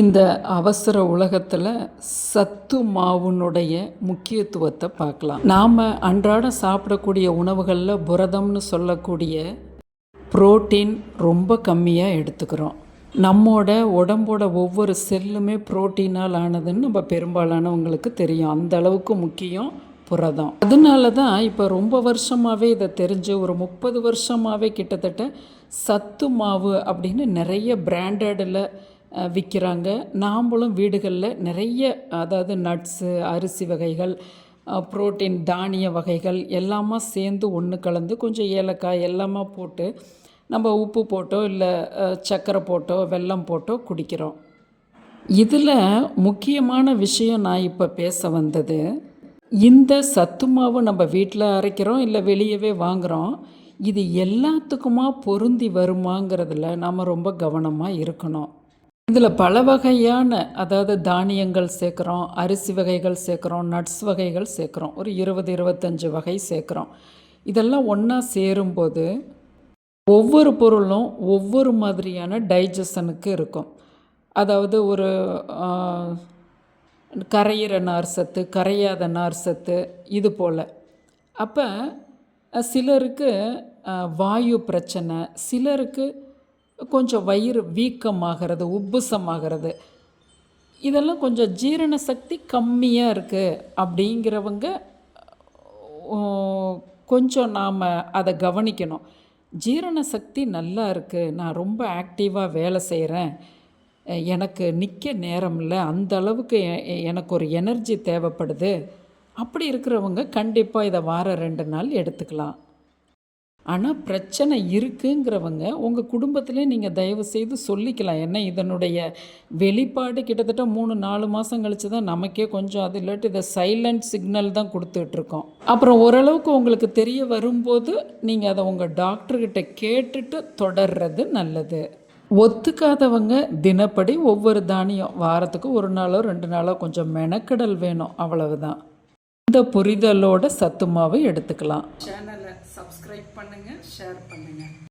இந்த அவசர உலகத்தில் சத்து மாவுனுடைய முக்கியத்துவத்தை பார்க்கலாம். நாம் அன்றாடம் சாப்பிடக்கூடிய உணவுகளில் புரதம்னு சொல்லக்கூடிய புரோட்டீன் ரொம்ப கம்மியாக எடுத்துக்கிறோம். நம்மோட உடம்போட ஒவ்வொரு செல்லுமே புரோட்டீனால் ஆனதுன்னு நம்ம பெரும்பாலானவங்களுக்கு தெரியும். அந்த அளவுக்கு முக்கியம் புரதம். அதனால தான் இப்போ ரொம்ப வருஷமாகவே இதை தெரிஞ்சு ஒரு முப்பது வருஷமாகவே கிட்டத்தட்ட சத்து மாவு அப்படின்னு நிறைய பிராண்டடில் விற்கிறாங்க நாம்பளும் வீடுகளில் நிறைய அதாவது நட்ஸு அரிசி வகைகள் புரோட்டீன் தானிய வகைகள் எல்லாமா சேர்ந்து ஒன்று கலந்து கொஞ்சம் ஏலக்காய் எல்லாமா போட்டு நம்ம உப்பு போட்டோ இல்லை சர்க்கரை போட்டோ வெல்லம் போட்டோ குடிக்கிறோம். இதில் முக்கியமான விஷயம் நான் இப்போ பேச வந்தது இந்த சத்து மாவு நம்ம வீட்டில் அரைக்கிறோம் இல்லை வெளியவே வாங்குகிறோம் இது எல்லாத்துக்குமா பொருந்தி வருமாங்கிறதுல நம்ம ரொம்ப கவனமாக இருக்கணும். இதில் பல வகையான அதாவது தானியங்கள் சேர்க்குறோம் அரிசி வகைகள் சேர்க்குறோம் நட்ஸ் வகைகள் சேர்க்குறோம் ஒரு இருபது இருபத்தஞ்சி வகை சேர்க்குறோம். இதெல்லாம் ஒன்றா சேரும்போது ஒவ்வொரு பொருளும் ஒவ்வொரு மாதிரியான டைஜஷனுக்கு இருக்கும். அதாவது ஒரு கரையிற நார் சத்து கரையாத நார் சத்து இது போல். அப்போ சிலருக்கு வாயு பிரச்சனை சிலருக்கு கொஞ்சம் வயிறு வீக்கமாகிறது உப்புசமாகிறது. இதெல்லாம் கொஞ்சம் ஜீரண சக்தி கம்மியாக இருக்குது அப்படிங்கிறவங்க கொஞ்சம் நாம் அதை கவனிக்கணும். ஜீரண சக்தி நல்லா இருக்குது நான் ரொம்ப ஆக்டிவாக வேலை செய்கிறேன் எனக்கு நிற்க நேரம் இல்லை அந்த அளவுக்கு எனக்கு ஒரு எனர்ஜி தேவைப்படுது. அப்படி இருக்கிறவங்க கண்டிப்பாக இதை வாரம் ரெண்டு நாள் எடுத்துக்கலாம். ஆனால் பிரச்சனை இருக்குங்கிறவங்க உங்கள் குடும்பத்திலே நீங்கள் தயவு செய்து சொல்லிக்கலாம். ஏன்னா இதனுடைய வெளிப்பாடு கிட்டத்தட்ட மூணு நாலு மாதம் கழித்து தான் நமக்கே கொஞ்சம் அது இல்லாட்டி இதை சைலண்ட் சிக்னல் தான் கொடுத்துட்ருக்கோம். அப்புறம் ஓரளவுக்கு உங்களுக்கு தெரிய வரும்போது நீங்கள் அதை உங்கள் டாக்டர்கிட்ட கேட்டுட்டு தொடர்றது நல்லது. ஒத்துக்காதவங்க தினப்படி ஒவ்வொரு தானியம் வாரத்துக்கு ஒரு நாளோ ரெண்டு நாளோ கொஞ்சம் மெனக்கடல் வேணும் அவ்வளவுதான். இந்த புரிதலோட சத்துமாவை எடுத்துக்கலாம்.